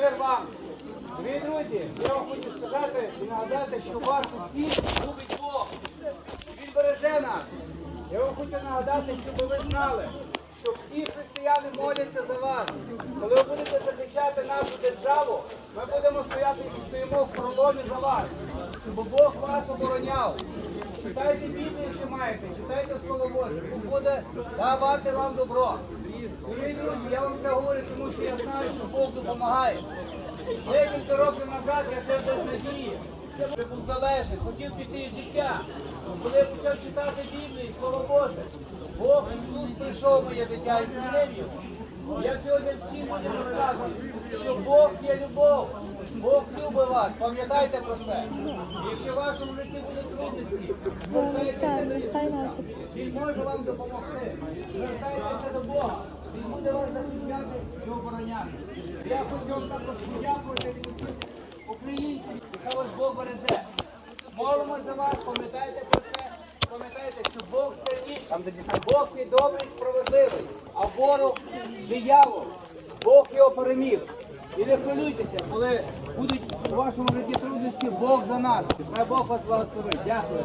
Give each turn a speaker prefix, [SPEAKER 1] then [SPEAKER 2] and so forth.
[SPEAKER 1] Мир вам! Дорогі друзі, я вам хочу сказати і нагадати, що вас усіх любить Бог. Він береже нас. Я вам хочу нагадати, щоб ви знали, що всі християни моляться за вас. Коли ви будете захищати нашу державу, ми будемо стояти і стоїмо в проломі за вас, щоб Бог вас обороняв. Читайте Біблію, що маєте, читайте Слово Боже, Бог буде давати вам добро. Друзі, я вам це говорю, тому що я знаю, що Бог допомагає. Декілька років назад я ще без надії. Я був залежний, хотів піти із життя. Коли я почав читати Біблію, Слово Боже, Бог Ісус прийшов в моє життя і змінив його. Я сьогодні всім людям розказую, що Бог є любов. Бог любить вас, пам'ятайте про це. І Якщо в вашому житті буде трудності. Він може вам допомогти. Звертайтеся до Бога. Він буде вас захищати і обороняти. Я хочу вам також подякувати від українців, яка вас Бог береже. Молимось за вас, пам'ятайте пам'ятайте, що Бог сильніший, Бог є добрий, справедливий, а ворог диявол. Бог його переміг. І не хвилюйтеся, коли будуть у вашому житті трудності, Бог за нас. Хай Бог вас благословить. Дякую.